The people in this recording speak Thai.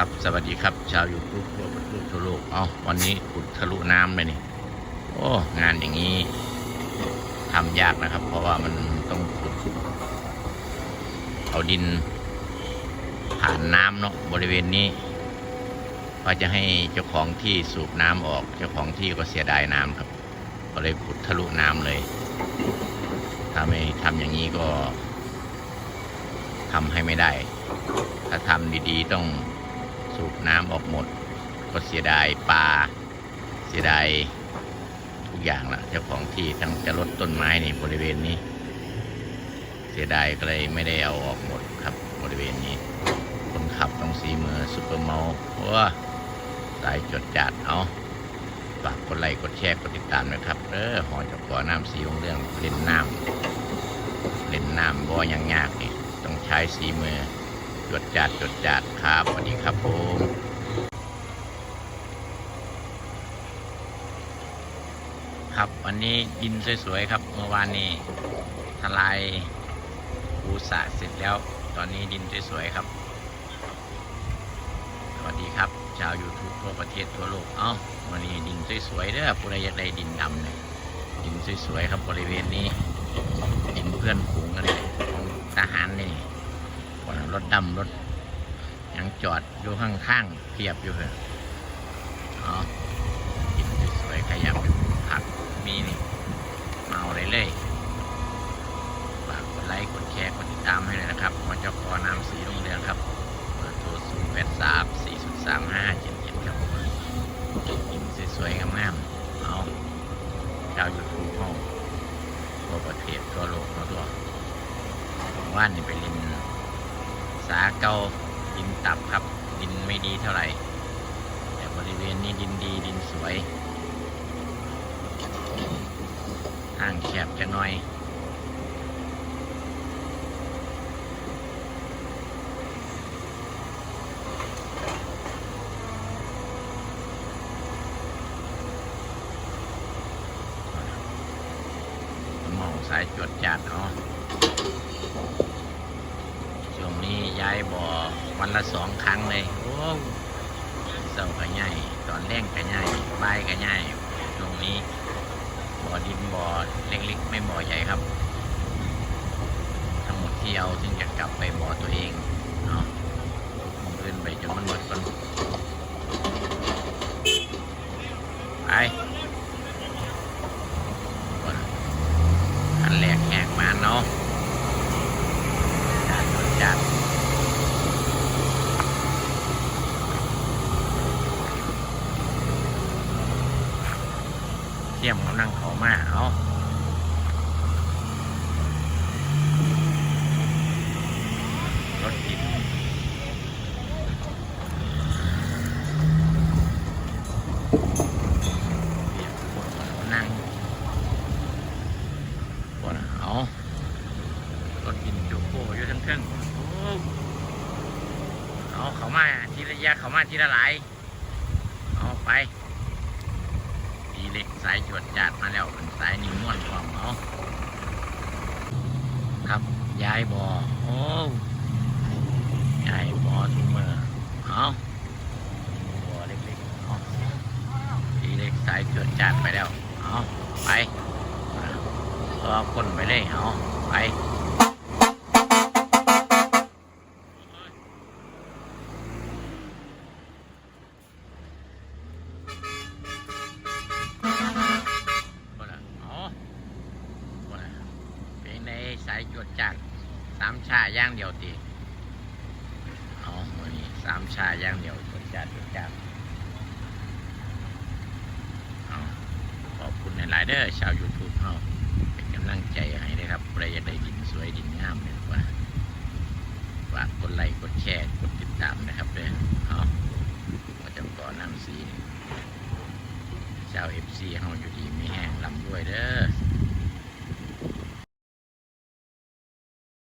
ครับสวัสดีครับ ชาวยูทูบทั่วประเทศทั่วโลกเอาวันนี้ขุดทะลุน้ำเลยนี่ โอ้งานอย่างนี้ทำยากนะครับ เพราะว่ามันต้องขุดเอาดิน ผ่านน้ำเนาะบริเวณนี้ว่าจะให้เจ้าของที่สูบน้ำออก เจ้าของที่ก็เสียดายน้ำครับ ก็เลยขุดทะลุน้ำเลย ถ้าไม่ทำอย่างนี้ก็ทำให้ไม่ได้ ถ้าทำดีๆต้อง สูบน้ำออกหมด ก็เสียดายปลาเสียดายทุกอย่างละเจ้าของที่ทั้งจะลดต้นไม้ในบริเวณนี้ เสียดายก็เลยไม่ได้เอาออกหมดครับบริเวณนี้ คนขับต้องสีมือซุปเปอร์เมาส์ว้าสายจดจัดเอาฝากกดไลค์กดแชร์กดติดตามนะครับเออหอจับก่อน้ำสีของเรื่องเล่นน้ำเล่นน้ำบ่อยังยากนี่ต้องใช้สีมือจดจัดจดจัดครับสวัสดีครับผมครับ วันนี้ดินสวยๆครับ เมื่อวานนี้ทลายปูสะเสร็จแล้ว ตอนนี้ดินสวยๆครับ สวัสดีครับ ชาว YouTube ทั่วประเทศทั่วโลก เอ้าวันนี้ดินสวยๆเด้อผู้ใดอยากได้ดินดำเนี่ยดินสวยๆครับบริเวณนี้ ดินเพื่อนฝูงอะไรของทหารนี่ว่ารถดำรถยังจอดอยู่ข้างๆเพียบอยู่เลยอ๋อกินสวยๆขยับผักมีนี่มาเอาเลยเลยฝากกดไลค์กดแชร์กดติดตามให้เลยนะครับมาเจ้าคอนามสีรุ่งเรืองครับเบอร์โทรศูนย์แปดสามสี่ศูนย์สามห้าเจ็ดเจ็ดครับกินสวยๆงามๆเอาชาวยูทูบห้อง ทั่วประเทศทั่วโลกทั่วตัวว่านนี่ไปลินสาเกาดินตับครับ ดินไม่ดีเท่าไหร่ แต่บริเวณนี้ดินดีดินสวยทางแคบจะน้อย มอง สายจวดจัดเนาะช่วงนี้ย้ายบ่อวันละสองครั้งเลย โอ้เสาร์ก็ง่ายตอนแรงก็ง่ายบ่ายก็ง่ายช่วงนี้บ่อดินบ่อเล็กๆ ไม่บ่อใหญ่ครับ ทั้งหมดที่เอาจึงจะกลับไปบ่อตัวเองเนาะมองขึ้นไปจนมันหมดก่อนไปอันแรกแหกมาเนาะ จัดจัด เที่ยมกำลังเขามาเอารถติดเรียกปวดนั่งปวดเอารถกินจูโก้อยู่ทั้งเครื่องโอ้เอาเขามาทีละยาเขามาทีละหลายเอาไป เล็กสายจวดจัดมาแล้วเป็นสายนิ่มนวลความเอาครับยายบอ่อโอ้ยายบ่อทุกเมื่อเอาบ่อเล็กๆเอาดีเล็กสายจวดจัดไปแล้วเอาไปรอคนไปเลยเอาไป บ่ล่ะอ๋อบ่ล่ะเป็นในสายจวดจัดสามชาย่างเดียวตีเอาวันนี้สามชาย่างเดียวจวดจัดจวดจัดเอาขอบคุณในหลายๆเด้อชาว YouTube เฮาเป็นกำลังใจให้ได้ครับใครอยากได้ดินสวยดินงามเนี่ยว่าฝากกดไลค์กดแชร์กดติดตามนะครับเด้อเอามาจำก่อน้ำสีชาวเอฟซีเฮาอยู่ดีไม่แห้งลำด้วยเด้อ